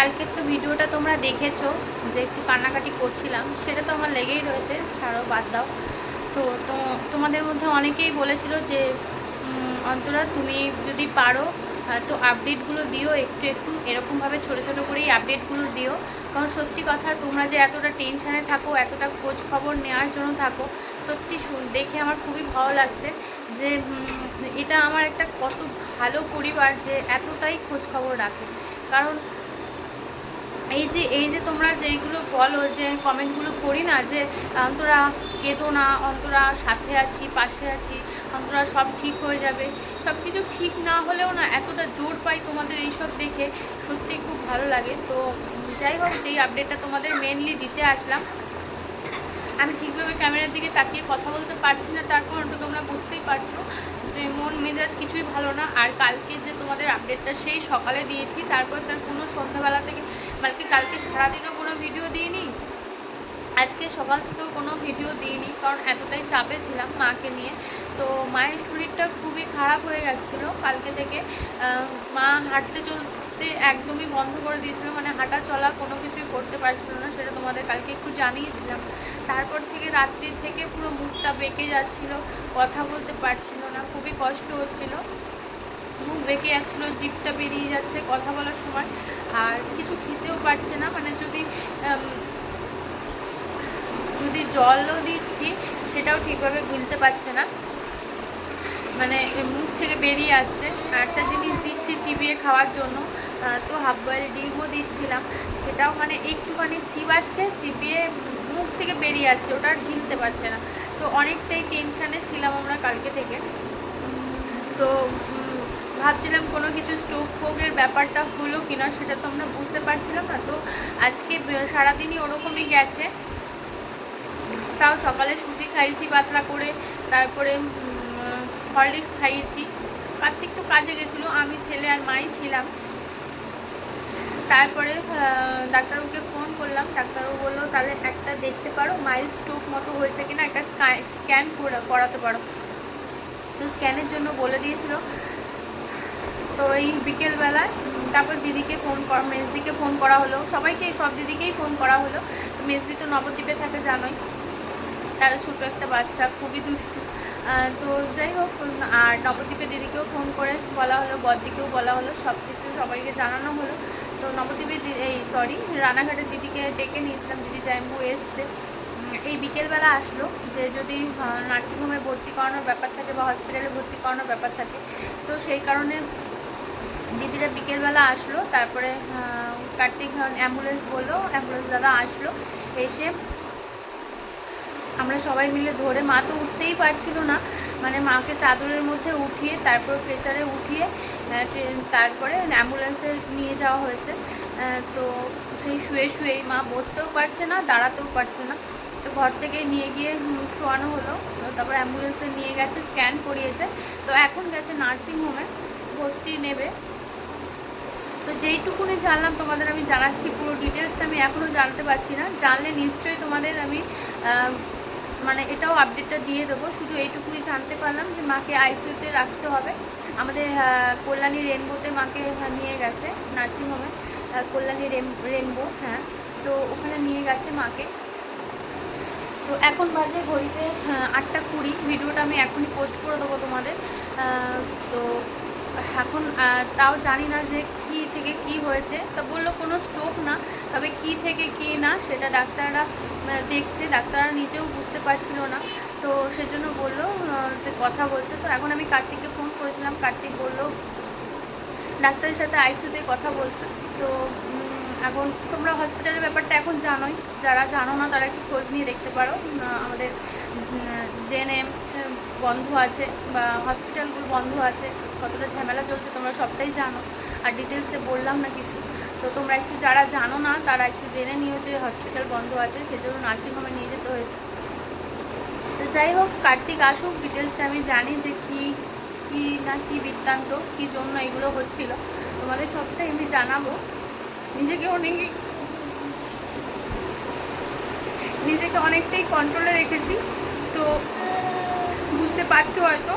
কালকের তো ভিডিওটা তোমরা দেখেছ, যে একটু কান্নাকাটি করছিলাম, সেটা তো আমার লেগেই রয়েছে, ছাড়ো, বাদ দাও। তো তোমাদের মধ্যে অনেকেই বলেছিল যে অন্তরা, তুমি যদি পারো তো আপডেটগুলো দিও, একটু একটু এরকমভাবে ছোটো ছোটো করেই আপডেটগুলো দিও। কারণ সত্যি কথা, তোমরা যে এতটা টেনশানে থাকো, এতটা খোঁজ খবর নেওয়ার জন্য থাকো, সত্যি দেখে আমার খুবই ভালো লাগছে যে এটা আমার একটা কত ভালো পরিবার যে এতটাই খোঁজ খবর রাখে। কারণ এই যে এই যে তোমরা যেইগুলো বলো যে, কমেন্টগুলো করি না যে, অন্তরা কেঁদো না, অন্তরা সাথে আছি, পাশে আছি, অন্তরা সব ঠিক হয়ে যাবে। সব কিছু ঠিক না হলেও না এতটা জোর পাই তোমাদের এইসব দেখে সত্যি খুব ভালো লাগে। তো যাই হোক, যেই আপডেটটা তোমাদের মেনলি দিতে আসলাম, আমি ঠিকভাবে ক্যামেরার দিকে তাকিয়ে কথা বলতে পারছি না তার কারণটা তোমরা বুঝতেই পারছ যে, মন মেজাজ কিছুই ভালো না। আর কালকে যে তোমাদের আপডেটটা সেই সকালে দিয়েছি, তারপর তার কোনো সন্ধ্যাবেলা থেকে কালকে সারাদিনও কোনো ভিডিও দিইনি। আজকে সকাল থেকেও কোনো ভিডিও দিইনি, কারণ এতটাই চাপে ছিলাম মাকে নিয়ে। তো মায়ের শরীরটা খুবই খারাপ হয়ে যাচ্ছিল কালকে থেকে। মা হাঁটতে চলতে একদমই বন্ধ করে দিয়েছিল মানে হাঁটা চলা কোনো কিছুই করতে পারছিল না, সেটা তোমাদের কালকে একটু জানিয়েছিলাম। তারপর থেকে রাত্রির থেকে পুরো মুখটা বেঁকে যাচ্ছিল, কথা বলতে পারছিল না, খুবই কষ্ট হচ্ছিল। মুখ দেখে যাচ্ছিল, জিভটা বেরিয়ে যাচ্ছে কথা বলার সময়। আর কিছু খেতেও পারছে না মানে যদি যদি জলও দিচ্ছি, সেটাও ঠিকভাবে গুলতে পারছে না। মানে মুখ থেকে বেরিয়ে আসছে। একটা জিনিস দিচ্ছি চিবিয়ে খাওয়ার জন্য তো হাফ বয়েল ডিমও দিচ্ছিলাম। সেটাও মানে একটুখানি চিবাচ্ছে, চিবিয়ে মুখ থেকে বেরিয়ে আসছে, ওটা আর গিলতে পারছে না। তো অনেকটাই টেনশানে ছিলাম আমরা কালকে থেকে। তো ভাবছিলাম কোনো কিছু স্ট্রোক ফোকের ব্যাপারটা হলো কিনা সেটা তো আমরা বুঝতে পারছিলাম না। তো আজকে সারাদিনই ওরকমই গেছে। তাও সকালে সুজি খাইছি, পাতলা করে। তারপরে হরলিক্স খাইয়েছি। কার্তিক তো কাজে গেছিল, আমি ছেলে আর মাই ছিলাম। তারপরে ডাক্তারবাবুকে ফোন করলাম। ডাক্তারবাবু বলল, তাহলে একটা দেখতে পারো মাইল স্ট্রোক মতো হয়েছে কিনা? একটা স্ক্যান করাতে পারো। তো স্ক্যানের জন্য বলে দিয়েছিল এই বিকেলবেলায় তারপর দিদিকে ফোন করা, মেজদিকে ফোন করা হলো। সবাইকে, সব দিদিকেই ফোন করা হলো। মেজদি তো নবদ্বীপে থাকে, জানোই। তারও ছোটো একটা বাচ্চা, খুবই দুষ্টু। তো যাই হোক, আর নবদ্বীপে দিদিকেও ফোন করে বলা হলো, বদ্দিকেও বলা হলো সব কিছু সবাইকে জানানো হলো। তো নবদ্বীপের এই সরি রানাঘাটের দিদিকে ডেকে নিয়েছিলাম, দিদি জাইম্বু এসছে। এই বিকেলবেলা আসলো যে যদি নার্সিংহোমে ভর্তি করানোর ব্যাপার থাকে বা হসপিটালে ভর্তি করানোর ব্যাপার থাকে, তো সেই কারণে দিদিরা বিকেলবেলা আসলো, তারপরে কার্তিক অ্যাম্বুলেন্স বলল অ্যাম্বুলেন্স দাদা আসলো, এসে আমরা সবাই মিলে ধরে, মা তো উঠতেই পারছিল না মানে মাকে চাদরের মধ্যে উঠিয়ে, তারপর প্রেচারে উঠিয়ে ট্রেন- তারপরে অ্যাম্বুলেন্সে নিয়ে যাওয়া হয়েছে। তো সেই শুয়ে শুয়েই মা বসতেও পারছে না, দাঁড়াতেও পারছে না। তো ঘর থেকে নিয়ে গিয়ে শোয়ানো হলো, তারপর অ্যাম্বুলেন্সে নিয়ে গেছে স্ক্যান করিয়েছে। তো এখন গেছে নার্সিংহোমে ভর্তি নেবে। যেইটুকুনি জানলাম তোমাদের, আমি জানাচ্ছি পুরো ডিটেলসটা আমি এখনও জানতে পারছি না। জানলে নিশ্চয়ই তোমাদের আমি মানে এটাও আপডেটটা দিয়ে দেবো। শুধু এইটুকুই জানতে পারলাম যে মাকে আইসিইউতে রাখতে হবে। আমাদের কল্যাণী রেনবোতে মাকে নিয়ে গেছে নার্সিংহোমে কল্যাণী রেন- রেনবো হ্যাঁ। তো ওখানে নিয়ে গেছে মাকে। তো এখন বাজে ঘড়িতে আটটা কুড়ি। ভিডিওটা আমি এখনই পোস্ট করে দেবো তোমাদের। তো এখন তাও জানি না যে কি থেকে কি হয়েছে। তা বলল কোনো স্ট্রোক না, তবে কি থেকে কি না সেটা ডাক্তাররা দেখছে। ডাক্তাররা নিজেও বুঝতে পারছিল না। তো সেজন্য বলল যে কথা বলছে। তো এখন আমি কার্তিককে ফোন করেছিলাম। কার্তিক বলল, ডাক্তারের সাথে আইসিউতে কথা বলছে। তো এখন তোমরা হসপিটালের ব্যাপারটা এখন জানোই। যারা জানো না তারা একটু খোঁজ নিয়ে দেখতে পারো। আমাদের জেএনএম বন্ধ আছে বা হসপিটালগুলো বন্ধ আছে, কতটা ঝামেলা চলছে তোমরা সবটাই জানো। আর ডিটেলসে বললাম না কিছু। তো তোমরা একটু যারা জানো না, তারা একটু জেনে নিও যে হসপিটাল বন্ধ আছে, সেজন্য নার্সিংহোমে নিয়ে যেতে হয়েছে। তো যাই হোক, কার্তিক আসুক ডিটেলসটা আমি জানি যে কি কি না কি বৃত্তান্ত, কী জন্য এগুলো হচ্ছিল। তোমাদের সবটাই আমি জানাব। নিজেকে অনেক নিজেকে অনেকটাই কন্ট্রোলে রেখেছি। তো বুঝতে পারছ হয়তো।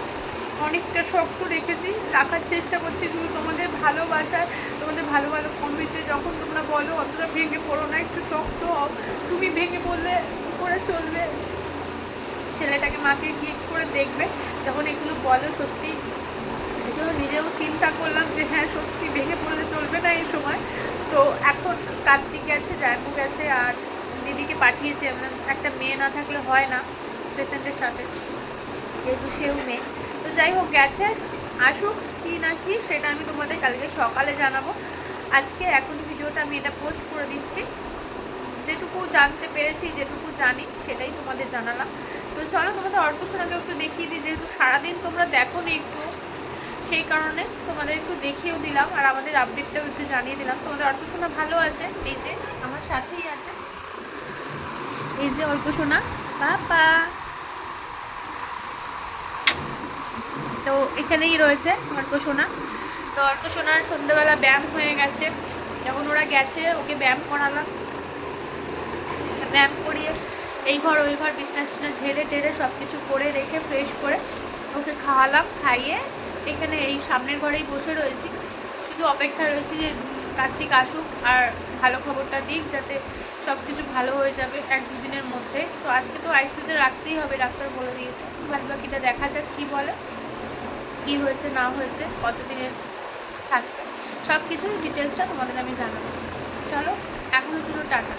অনেকটা শক্ত রেখেছি। রাখার চেষ্টা করছি শুধু তোমাদের ভালোবাসার, তোমাদের ভালো ভালো কমেন্টে যখন তোমরা বলো, অতটা ভেঙে পড়ো না, একটু শক্ত হও। তুমি ভেঙে পড়লে করে চলবে। ছেলেটাকে মাকে গিয়ে করে দেখবে যখন এগুলো বলো সত্যি। জন্য নিজেও চিন্তা করলাম যে হ্যাঁ সত্যি ভেঙে পড়লে চলবে না এই সময়। তো এখন কার্তিক গেছে জায়গু গেছে আর দিদিকে পাঠিয়েছে আমরা। একটা মেয়ে না থাকলে হয় না পেশেন্টের সাথে। যেহেতু সেও মেয়ে। তো যাই হোক, গেছে। আসুক, কি না কি, সেটা আমি তোমাদের কালকে সকালে জানাব। আজকে এখন ভিডিওটা আমি এটা পোস্ট করে দিচ্ছি। যেটুকু জানতে পেরেছি, যেটুকু জানি, সেটাই তোমাদের জানালাম। তো চলো, তোমাদের অর্থশোনাকে একটু দেখিয়ে দিই। যেহেতু সারাদিন তোমরা দেখো নি একটু, সেই কারণে তোমাদের একটু দেখিয়েও দিলাম আর আমাদের আপডেটটাও একটু জানিয়ে দিলাম। তোমাদের অর্থশোনা ভালো আছে? এই যে, আমার সাথেই আছে। এই যে অর্কশোনা পাপা। তো এখানেই রয়েছে অর্কশোনা তো অর্কশোনার সন্ধ্যেবেলা ব্যায়াম হয়ে গেছে। যখন ওরা গেছে, ওকে ব্যায়াম করালাম। ব্যায়াম করিয়ে এই ঘর, ওই ঘর, বিছনা টিছনা ঝেড়ে টেড়ে সব কিছু করে রেখে ফ্রেশ করে ওকে খাওয়ালাম, খাইয়ে এখানে এই সামনের ঘরেই বসে রয়েছি। শুধু অপেক্ষা রয়েছি যে কার্তিক আসুক আর ভালো খবরটা দিক যাতে সব কিছু ভালো হয়ে যাবে এক দুদিনের মধ্যে। তো আজকে তো আইসিউতে রাখতেই হবে, ডাক্তার বলে দিয়েছে। বাদ বাকিটা দেখা যাক কী বলে। কী হয়েছে, না হয়েছে, কতদিনের থাকবে সব কিছুর ডিটেলসটা তোমাদের আমি জানাব। চলো এখনও জন্য টাটা।